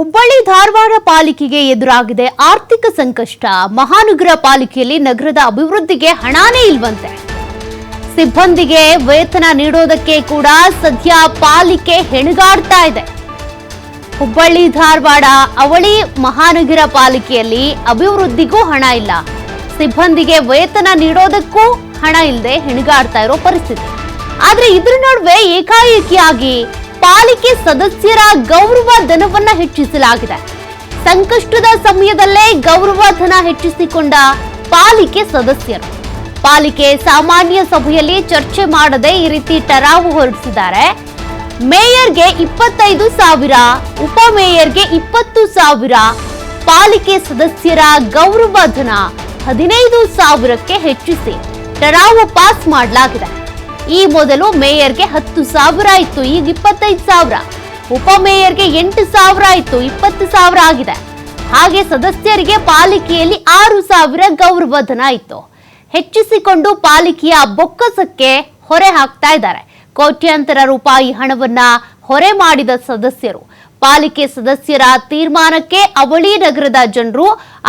ಹುಬ್ಬಳ್ಳಿ ಧಾರವಾಡ ಪಾಲಿಕೆಗೆ ಎದುರಾಗಿದೆ ಆರ್ಥಿಕ ಸಂಕಷ್ಟ. ಮಹಾನಗರ ಪಾಲಿಕೆಯಲ್ಲಿ ನಗರದ ಅಭಿವೃದ್ಧಿಗೆ ಹಣಾನೇ ಇಲ್ವಂತೆ. ಸಿಬ್ಬಂದಿಗೆ ವೇತನ ನೀಡೋದಕ್ಕೆ ಕೂಡ ಸದ್ಯ ಪಾಲಿಕೆ ಹೆಣಗಾಡ್ತಾ ಇದೆ. ಹುಬ್ಬಳ್ಳಿ ಧಾರವಾಡ ಅವಳಿ ಮಹಾನಗರ ಪಾಲಿಕೆಯಲ್ಲಿ ಅಭಿವೃದ್ಧಿಗೂ ಹಣ ಇಲ್ಲ. ಸಿಬ್ಬಂದಿಗೆ ವೇತನ ನೀಡೋದಕ್ಕೂ ಹಣ ಇಲ್ಲದೆ ಹೆಣಗಾಡ್ತಾ ಇರೋ ಪರಿಸ್ಥಿತಿ. ಆದ್ರೆ ಇದ್ರ ನಡುವೆ ಏಕಾಏಕಿಯಾಗಿ ಪಾಲಿಕೆ ಸದಸ್ಯರ ಗೌರವ ಧನವನ್ನ ಹೆಚ್ಚಿಸಲಾಗಿದೆ. ಸಂಕಷ್ಟದ ಸಮಯದಲ್ಲೇ ಗೌರವ ಧನ ಹೆಚ್ಚಿಸಿಕೊಂಡ ಪಾಲಿಕೆ ಸದಸ್ಯರು. ಪಾಲಿಕೆ ಸಾಮಾನ್ಯ ಸಭೆಯಲ್ಲಿ ಚರ್ಚೆ ಮಾಡದೆ ಈ ರೀತಿ ಟರಾವು ಹೊರಡಿಸಿದ್ದಾರೆ. ಮೇಯರ್ಗೆ ಇಪ್ಪತ್ತೈದು ಸಾವಿರ ಉಪಮೇಯರ್ಗೆ ಇಪ್ಪತ್ತು ಸಾವಿರ, ಪಾಲಿಕೆ ಸದಸ್ಯರ ಗೌರವ ಧನ ಹದಿನೈದು ಸಾವಿರಕ್ಕೆ ಹೆಚ್ಚಿಸಿ ಟರಾವು ಪಾಸ್ ಮಾಡಲಾಗಿದೆ. ಈ ಮೊದಲು ಮೇಯರ್ಗೆ ಹತ್ತು ಸಾವಿರ ಇತ್ತು ಈಗ ಇಪ್ಪತ್ತೈದು ಸಾವಿರ. ಉಪಮೇಯರ್ಗೆ ಎಂಟು ಸಾವಿರ ಇತ್ತು ಇಪ್ಪತ್ತು ಸಾವಿರ ಆಗಿದೆ. ಹಾಗೆ ಸದಸ್ಯರಿಗೆ ಪಾಲಿಕೆಯಲ್ಲಿ ಆರು ಸಾವಿರ ಗೌರವಧನ ಇತ್ತು ಹೆಚ್ಚಿಸಿಕೊಂಡು ಪಾಲಿಕೆಯ ಬೊಕ್ಕಸಕ್ಕೆ ಹೊರೆ ಹಾಕ್ತಾ ಇದ್ದಾರೆ. ಕೋಟ್ಯಾಂತರ ರೂಪಾಯಿ ಹಣವನ್ನ ಹೊರೆ ಮಾಡಿದ ಸದಸ್ಯರು. ಪಾಲಿಕೆ ಸದಸ್ಯರ ತೀರ್ಮಾನಕ್ಕೆ ಅವಳಿ ನಗರದ ಜನರು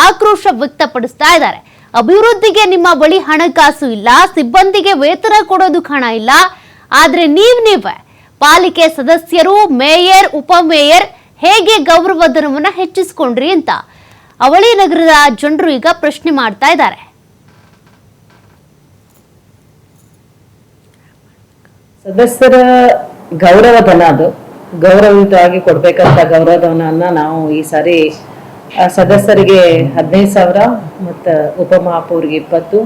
ಆಕ್ರೋಶ ವ್ಯಕ್ತಪಡಿಸ್ತಾ ಇದ್ದಾರೆ. ಅಭಿವೃದ್ಧಿಗೆ ನಿಮ್ಮ ಬಳಿ ಹಣಕಾಸು ಇಲ್ಲ, ಸಿಬ್ಬಂದಿಗೆ ವೇತನ ಕೊಡೋದು ಹಣ ಇಲ್ಲ. ಆದ್ರೆ ನೀವ್ ನೀವೇ ಪಾಲಿಕೆ ಸದಸ್ಯರು, ಮೇಯರ್, ಉಪಮೇಯರ್ ಹೇಗೆ ಗೌರವಧನವನ್ನ ಹೆಚ್ಚಿಸ್ಕೊಂಡ್ರಿ ಅಂತ ಅವಳಿ ನಗರದ ಜನರು ಈಗ ಪ್ರಶ್ನೆ ಮಾಡ್ತಾ ಇದ್ದಾರೆ. ಸದಸ್ಯರ ಗೌರವಧನ ಅದು. ಗೌರವಯುತವಾಗಿ ಕೊಡ್ಬೇಕಂತ ಗೌರವಧನವನ್ನ ನಾವು ಈ ಸಾರಿ ಸದಸ್ಯರಿಗೆ ಹದಿನೈದು ಸಾವಿರ ಮತ್ತು ಉಪಮಹಾಪೌರ್ಗೆ ಇಪ್ಪತ್ತು,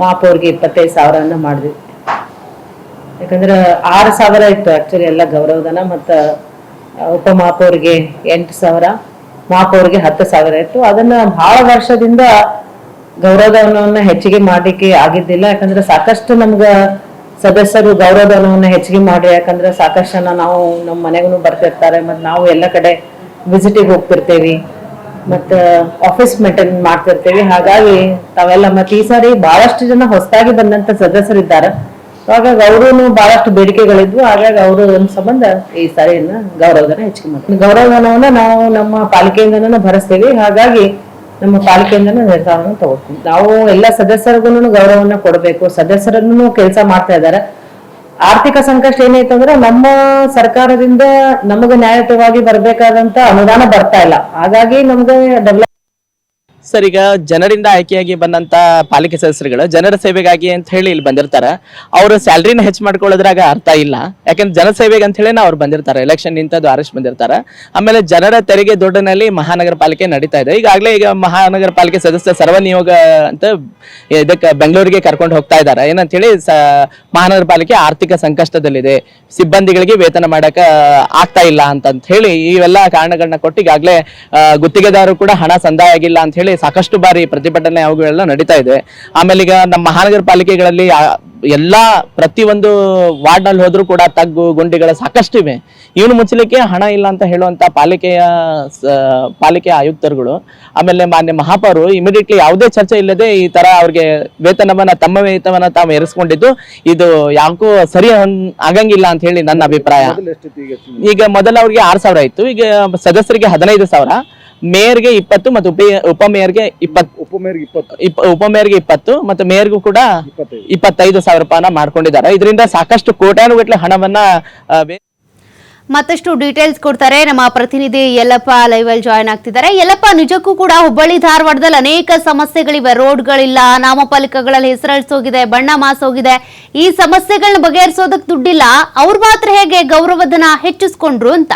ಮಹಾಪೌರ್ಗೆ ಇಪ್ಪತ್ತೈದು ಸಾವಿರನ ಮಾಡಿದ್ವಿ. ಯಾಕಂದ್ರೆ ಆರು ಸಾವಿರ ಇತ್ತು ಆ್ಯಕ್ಚುಲಿ ಎಲ್ಲ ಗೌರವಧನ ಮತ್ತು ಉಪಮಹಾಪೌರ್ಗೆ ಎಂಟು ಸಾವಿರ, ಮಹಾಪೌರ್ಗೆ ಹತ್ತು ಸಾವಿರ ಇತ್ತು. ಅದನ್ನ ಭಾಳ ವರ್ಷದಿಂದ ಗೌರವಧನವನ್ನು ಹೆಚ್ಚಿಗೆ ಮಾಡಲಿಕ್ಕೆ ಆಗಿದ್ದಿಲ್ಲ. ಯಾಕಂದ್ರೆ ಸಾಕಷ್ಟು ನಮ್ಗೆ ಸದಸ್ಯರು ಗೌರವಧನವನ್ನು ಹೆಚ್ಚಿಗೆ ಮಾಡಿ ಯಾಕಂದ್ರೆ ಸಾಕಷ್ಟು ನಾವು ನಮ್ಮ ಮನೆಗೂ ಬರ್ತಿರ್ತಾರೆ. ಮತ್ತು ನಾವು ಎಲ್ಲ ಕಡೆ ವಿಸಿಟಿಗೆ ಹೋಗ್ತಿರ್ತೀವಿ. ಮತ್ತು ಆಫೀಸ್ ಮೇಂಟೈನ್ ಮಾಡ್ತಿರ್ತೇವೆ. ಹಾಗಾಗಿ ತಾವೆಲ್ಲ ಮತ್ತೆ ಈ ಸಾರಿ ಬಹಳಷ್ಟು ಜನ ಹೊಸದಾಗಿ ಬಂದಂತ ಸದಸ್ಯರಿದ್ದಾರೆ. ಹಾಗಾಗಿ ಅವರು ಬಹಳಷ್ಟು ಬೇಡಿಕೆಗಳಿದ್ವು. ಹಾಗಾಗಿ ಅವರು ಸಂಬಂಧ ಈ ಸಾರಿಯನ್ನ ಗೌರವಧನ ಹೆಚ್ಚಿಗೆ ಮಾಡ್ತೀವಿ ಗೌರವಧನವನ್ನ ನಾವು ನಮ್ಮ ಪಾಲಿಕೆಯಿಂದನೂ ಭರಿಸ್ತೇವೆ. ಹಾಗಾಗಿ ನಮ್ಮ ಪಾಲಿಕೆಯಿಂದನೂ ನಿರ್ಧಾರವನ್ನು ತಗೋತೀವಿ ನಾವು ಎಲ್ಲ ಸದಸ್ಯರಿಗೂ ಗೌರವವನ್ನ ಕೊಡಬೇಕು. ಸದಸ್ಯರನ್ನು ಕೆಲಸ ಮಾಡ್ತಾ ಇದ್ದಾರೆ. ಆರ್ಥಿಕ ಸಂಕಷ್ಟ ಏನಾಯ್ತು ಅಂದ್ರೆ ನಮ್ಮ ಸರ್ಕಾರದಿಂದ ನಮಗೆ ನ್ಯಾಯಯುತವಾಗಿ ಬರ್ಬೇಕಾದಂತ ಅನುದಾನ ಬರ್ತಾ ಇಲ್ಲ. ಹಾಗಾಗಿ ನಮ್ಗೆ ಡೆವಲಪ್ ಸರ್ ಈಗ ಜನರಿಂದ ಆಯ್ಕೆಯಾಗಿ ಬಂದಂತ ಪಾಲಿಕೆ ಸದಸ್ಯರುಗಳು ಜನರ ಸೇವೆಗಾಗಿ ಅಂತ ಹೇಳಿ ಇಲ್ಲಿ ಬಂದಿರ್ತಾರ. ಅವ್ರ ಸ್ಯಾಲ್ರಿನ ಹೆಚ್ಚು ಮಾಡ್ಕೊಳ್ಳೋದ್ರಾಗ ಅರ್ಥ ಇಲ್ಲ. ಯಾಕಂದ್ರೆ ಜನ ಸೇವೆಗೆ ಅಂತ ಹೇಳಿ ಅವ್ರು ಬಂದಿರ್ತಾರೆ. ಎಲೆಕ್ಷನ್ ನಿಂತ ಆರಿಸ್ ಬಂದಿರ್ತಾರೆ. ಆಮೇಲೆ ಜನರ ತೆರಿಗೆ ದುಡ್ಡಿನಲ್ಲಿ ಮಹಾನಗರ ಪಾಲಿಕೆ ನಡೀತಾ ಇದೆ. ಈಗಾಗಲೇ ಈಗ ಮಹಾನಗರ ಪಾಲಿಕೆ ಸದಸ್ಯ ಸರ್ವನಿಯೋಗ ಅಂತ ಇದಕ್ಕೆ ಬೆಂಗಳೂರಿಗೆ ಕರ್ಕೊಂಡು ಹೋಗ್ತಾ ಇದ್ದಾರೆ ಏನಂತ ಹೇಳಿ ಮಹಾನಗರ ಪಾಲಿಕೆ ಆರ್ಥಿಕ ಸಂಕಷ್ಟದಲ್ಲಿದೆ. ಸಿಬ್ಬಂದಿಗಳಿಗೆ ವೇತನ ಮಾಡಕ ಆಗ್ತಾ ಇಲ್ಲ ಅಂತ ಹೇಳಿ ಇವೆಲ್ಲ ಕಾರಣಗಳನ್ನ ಕೊಟ್ಟು ಈಗಾಗಲೇ ಗುತ್ತಿಗೆದಾರರು ಕೂಡ ಹಣ ಸಂದಾಯ ಆಗಿಲ್ಲ ಅಂತ ಹೇಳಿ ಸಾಕಷ್ಟು ಬಾರಿ ಪ್ರತಿಭಟನೆ ಅವುಗಳೆಲ್ಲ ನಡೀತಾ ಇದೆ. ಆಮೇಲೆ ಈಗ ನಮ್ಮ ಮಹಾನಗರ ಪಾಲಿಕೆಗಳಲ್ಲಿ ಎಲ್ಲಾ ಪ್ರತಿಯೊಂದು ವಾರ್ಡ್ನಲ್ಲಿ ಹೋದ್ರು ಕೂಡ ತಗ್ಗು ಗುಂಡಿಗಳ ಸಾಕಷ್ಟು ಇವೆ. ಇವನು ಮುಚ್ಚಲಿಕ್ಕೆ ಹಣ ಇಲ್ಲ ಅಂತ ಹೇಳುವಂತ ಪಾಲಿಕೆಯ ಪಾಲಿಕೆಯ ಆಯುಕ್ತರುಗಳು ಆಮೇಲೆ ಮಾನ್ಯ ಮಹಾಪೌರು ಇಮಿಡಿಯೇಟ್ಲಿ ಯಾವುದೇ ಚರ್ಚೆ ಇಲ್ಲದೆ ಈ ತರ ಅವ್ರಿಗೆ ವೇತನವನ್ನ ತಮ್ಮ ವೇತನವನ್ನ ತಾವು ಏರಿಸಿಕೊಂಡಿದ್ದು ಇದು ಯಾಕೋ ಸರಿ ಆಗಂಗಿಲ್ಲ ಅಂತ ಹೇಳಿ ನನ್ನ ಅಭಿಪ್ರಾಯ. ಈಗ ಮೊದಲ ಅವ್ರಿಗೆ ಆರ್ ಸಾವಿರ ಇತ್ತು. ಈಗ ಸದಸ್ಯರಿಗೆ ಹದಿನೈದು ಸಾವಿರ. ಮೇಯರ್ಗೆ ಇಪ್ಪತ್ತು ಮತ್ತು ಉಪ ಉಪಮೇಯರ್ಗೆ ಇಪ್ಪತ್ತು ಉಪಮೇಯರ್ಗೆ ಇಪ್ಪತ್ತು. ಇಪ್ಪ ಉಪಮೇಯರ್ಗೆ ಇಪ್ಪತ್ತು ಮತ್ತು ಮೇಯರ್ಗೂ ಕೂಡ ಇಪ್ಪತ್ತೈದು. ಇಪ್ಪತ್ತೈದು ಸಾವಿರ ರೂಪಾಯಿನ ಮಾಡ್ಕೊಂಡಿದ್ದಾರೆ. ಇದರಿಂದ ಸಾಕಷ್ಟು ಕೋಟ್ಯಾನುಗಟ್ಟಲೆ ಹಣವನ್ನ ಮತ್ತಷ್ಟು ಡೀಟೇಲ್ಸ್ ಕೊಡ್ತಾರೆ ನಮ್ಮ ಪ್ರತಿನಿಧಿ ಯಲ್ಲಪ್ಪ ಲೈವ್ ಅಲ್ಲಿ ಜಾಯ್ನ್ ಆಗ್ತಿದ್ದಾರೆ. ಯಲ್ಲಪ್ಪ ನಿಜಕ್ಕೂ ಕೂಡ ಹುಬ್ಬಳ್ಳಿ ಧಾರವಾಡದಲ್ಲಿ ಅನೇಕ ಸಮಸ್ಯೆಗಳಿವೆ. ರೋಡ್ಗಳಿಲ್ಲ ನಾಮಫಲಕಗಳಲ್ಲಿ ಹೋಗಿದೆ ಬಣ್ಣ ಮಾಸೋಗಿದೆ. ಈ ಸಮಸ್ಯೆಗಳನ್ನ ಬಗೆಹರಿಸೋದಕ್ಕೆ ದುಡ್ಡಿಲ್ಲ. ಅವ್ರು ಮಾತ್ರ ಹೇಗೆ ಗೌರವಧನ ಹೆಚ್ಚಿಸ್ಕೊಂಡ್ರು ಅಂತ.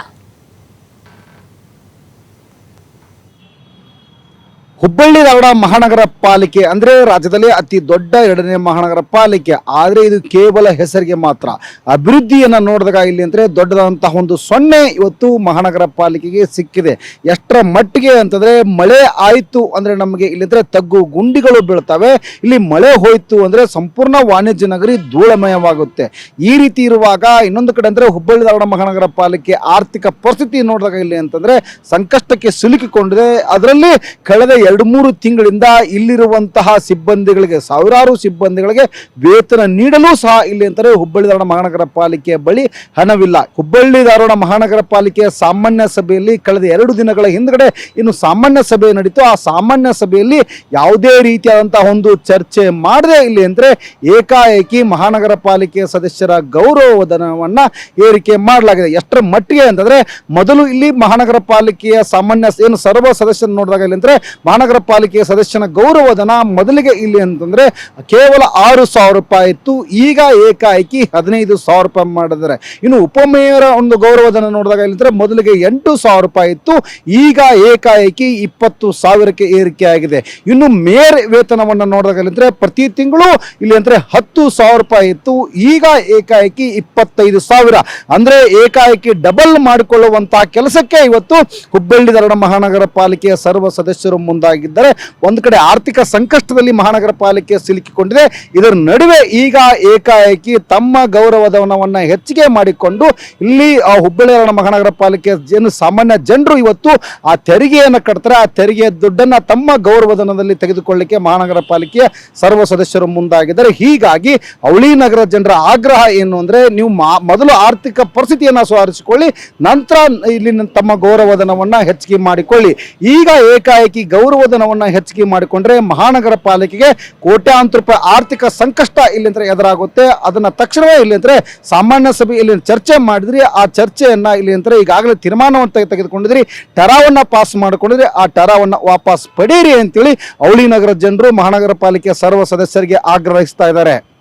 ಹುಬ್ಬಳ್ಳಿ ಧಾರವಾಡ ಮಹಾನಗರ ಪಾಲಿಕೆ ಅಂದ್ರೆ ರಾಜ್ಯದಲ್ಲಿ ಅತಿ ದೊಡ್ಡ ಎರಡನೇ ಮಹಾನಗರ ಪಾಲಿಕೆ. ಆದ್ರೆ ಇದು ಕೇವಲ ಹೆಸರಿಗೆ ಮಾತ್ರ. ಅಭಿವೃದ್ಧಿಯನ್ನ ನೋಡಿದಾಗ ಇಲ್ಲಿ ಅಂದ್ರೆ ದೊಡ್ಡದಾದಂತಹ ಒಂದು ಸೊನ್ನೆ ಇವತ್ತು ಮಹಾನಗರ ಪಾಲಿಕೆಗೆ ಸಿಕ್ಕಿದೆ. ಎಷ್ಟರ ಮಟ್ಟಿಗೆ ಅಂತಂದ್ರೆ ಮಳೆ ಆಯಿತು ಅಂದ್ರೆ ನಮಗೆ ಇಲ್ಲಿಂದ್ರೆ ತಗ್ಗು ಗುಂಡಿಗಳು ಬೀಳ್ತವೆ. ಇಲ್ಲಿ ಮಳೆ ಹೋಯ್ತು ಅಂದ್ರೆ ಸಂಪೂರ್ಣ ವಾಣಿಜ್ಯ ನಗರಿ ಧೂಳಮಯವಾಗುತ್ತೆ. ಈ ರೀತಿ ಇರುವಾಗ ಇನ್ನೊಂದು ಕಡೆ ಅಂದ್ರೆ ಹುಬ್ಬಳ್ಳಿ ಧಾರವಾಡ ಮಹಾನಗರ ಪಾಲಿಕೆ ಆರ್ಥಿಕ ಪರಿಸ್ಥಿತಿ ನೋಡಿದಾಗ ಇಲ್ಲಿ ಅಂತಂದ್ರೆ ಸಂಕಷ್ಟಕ್ಕೆ ಸಿಲುಕಿಕೊಂಡಿದೆ. ಅದರಲ್ಲಿ ಕಳೆದ ಎರಡು ಮೂರು ತಿಂಗಳಿಂದ ಇಲ್ಲಿರುವಂತಹ ಸಿಬ್ಬಂದಿಗಳಿಗೆ, ಸಾವಿರಾರು ಸಿಬ್ಬಂದಿಗಳಿಗೆ ವೇತನ ನೀಡಲು ಸಹ ಇಲ್ಲಿ ಅಂತಾರೆ. ಹುಬ್ಬಳ್ಳಿ ಧಾರವಾಡ ಮಹಾನಗರ ಪಾಲಿಕೆಯ ಬಳಿ ಹಣವಿಲ್ಲ. ಹುಬ್ಬಳ್ಳಿ ಧಾರವಾಡ ಮಹಾನಗರ ಪಾಲಿಕೆಯ ಸಾಮಾನ್ಯ ಸಭೆಯಲ್ಲಿ ಕಳೆದ ಎರಡು ದಿನಗಳ ಹಿಂದ್ಗಡೆ ಇನ್ನು ಸಾಮಾನ್ಯ ಸಭೆ ನಡೀತು. ಆ ಸಾಮಾನ್ಯ ಸಭೆಯಲ್ಲಿ ಯಾವುದೇ ರೀತಿಯಾದಂತಹ ಒಂದು ಚರ್ಚೆ ಮಾಡದೆ ಇಲ್ಲಿ ಅಂದರೆ ಏಕಾಏಕಿ ಮಹಾನಗರ ಪಾಲಿಕೆಯ ಸದಸ್ಯರ ಗೌರವಧನವನ್ನು ಏರಿಕೆ ಮಾಡಲಾಗಿದೆ. ಎಷ್ಟರ ಮಟ್ಟಿಗೆ ಅಂತಂದ್ರೆ, ಮೊದಲು ಇಲ್ಲಿ ಮಹಾನಗರ ಪಾಲಿಕೆಯ ಸಾಮಾನ್ಯ ಏನು ಸರ್ವ ಸದಸ್ಯರು ನೋಡಿದಾಗ ಇಲ್ಲಿ ಅಂದ್ರೆ ಮಹಾನಗರ ಪಾಲಿಕೆಯ ಸದಸ್ಯನ ಗೌರವಧನ ಮೊದಲಿಗೆ ಇಲ್ಲಿ ಅಂತಂದ್ರೆ ಕೇವಲ ಆರು ಸಾವಿರ ರೂಪಾಯಿ ಇತ್ತು. ಈಗ ಏಕಾಏಕಿ ಹದಿನೈದು ಸಾವಿರ ರೂಪಾಯಿ ಮಾಡಿದ್ದಾರೆ. ಇನ್ನು ಉಪಮೇಯರ ಒಂದು ಗೌರವಧನ ನೋಡಿದಾಗ ಇಲ್ಲಿ ಅಂದ್ರೆ ಮೊದಲಿಗೆ ಎಂಟು ಸಾವಿರ ರೂಪಾಯಿ ಇತ್ತು. ಈಗ ಏಕಾಏಕಿ ಇಪ್ಪತ್ತು ಸಾವಿರಕ್ಕೆ ಏರಿಕೆ ಆಗಿದೆ. ಇನ್ನು ಮೇಯರ್ ವೇತನವನ್ನು ನೋಡಿದಾಗ ಇಲ್ಲಿ ಅಂದ್ರೆ ಪ್ರತಿ ತಿಂಗಳು ಇಲ್ಲಿ ಅಂದ್ರೆ ಹತ್ತು ಸಾವಿರ ರೂಪಾಯಿ ಇತ್ತು. ಈಗ ಏಕಾಏಕಿ ಇಪ್ಪತ್ತೈದು ಸಾವಿರ. ಅಂದ್ರೆ ಏಕಾಏಕಿ ಡಬಲ್ ಮಾಡಿಕೊಳ್ಳುವಂತಹ ಕೆಲಸಕ್ಕೆ ಇವತ್ತು ಹುಬ್ಬಳ್ಳಿ ಧಾರವಾಡ ಮಹಾನಗರ ಪಾಲಿಕೆಯ ಸರ್ವ ಸದಸ್ಯರು ಮುಂದಾಗಿದ್ದಾರೆ ಒಂದು ಕಡೆ ಆರ್ಥಿಕ ಸಂಕಷ್ಟದಲ್ಲಿ ಮಹಾನಗರ ಪಾಲಿಕೆ ಸಿಲುಕಿಕೊಂಡಿದೆ. ಇದರ ನಡುವೆ ಈಗ ಏಕಾಏಕಿ ತಮ್ಮ ಗೌರವಧನವನ್ನ ಹೆಚ್ಚಿಗೆ ಮಾಡಿಕೊಂಡು ಇಲ್ಲಿ ಹುಬ್ಬಳ್ಳಿ ಮಹಾನಗರ ಪಾಲಿಕೆ ಏನು ಸಾಮಾನ್ಯ ಜನರು ಇವತ್ತು ಆ ತೆರಿಗೆಯನ್ನು ಕಟ್ತಾರೆ. ಆ ತೆರಿಗೆಯ ದುಡ್ಡನ್ನ ತಮ್ಮ ಗೌರವಧನದಲ್ಲಿ ತೆಗೆದುಕೊಳ್ಳಿಕ್ಕೆ ಮಹಾನಗರ ಪಾಲಿಕೆಯ ಸರ್ವ ಸದಸ್ಯರು ಮುಂದಾಗಿದ್ದಾರೆ. ಹೀಗಾಗಿ ಅವಳಿ ನಗರ ಜನರ ಆಗ್ರಹ ಏನು ಅಂದ್ರೆ ನೀವು ಮೊದಲು ಆರ್ಥಿಕ ಪರಿಸ್ಥಿತಿಯನ್ನ ಸುಧಾರಿಸಿಕೊಳ್ಳಿ, ನಂತರ ಇಲ್ಲಿ ತಮ್ಮ ಗೌರವಧನವನ್ನು ಹೆಚ್ಚಿಗೆ ಮಾಡಿಕೊಳ್ಳಿ. ಈಗ ಏಕಾಏಕಿ ಗೌರವಧನವನ್ನ ಹೆಚ್ಚಿಗೆ ಮಾಡಿಕೊಂಡ್ರೆ ಮಹಾನಗರ ಪಾಲಿಕೆಗೆ ಕೋಟ್ಯಾಂತರ ರೂಪಾಯಿ ಆರ್ಥಿಕ ಸಂಕಷ್ಟ ಇಲ್ಲಿಂದ ಎದುರಾಗುತ್ತೆ. ಅದನ್ನು ತಕ್ಷಣವೇ ಇಲ್ಲಿ ಅಂದರೆ ಸಾಮಾನ್ಯ ಸಭೆ ಇಲ್ಲಿ ಚರ್ಚೆ ಮಾಡಿದ್ರಿ. ಆ ಚರ್ಚೆಯನ್ನು ಇಲ್ಲಿ ಅಂದರೆ ಈಗಾಗಲೇ ತೀರ್ಮಾನವನ್ನು ತೆಗೆ- ತೆಗೆದುಕೊಂಡಿದ್ರಿ. ಟರಾವನ್ನು ಪಾಸ್ ಮಾಡಿಕೊಂಡಿದ್ರಿ. ಆ ಟರಾವನ್ನು ವಾಪಸ್ ಪಡೀರಿ ಅಂತೇಳಿ ಅವಳಿ ನಗರ ಜನರು ಮಹಾನಗರ ಪಾಲಿಕೆಯ ಸರ್ವ ಸದಸ್ಯರಿಗೆ ಆಗ್ರಹಿಸ್ತಾ ಇದ್ದಾರೆ.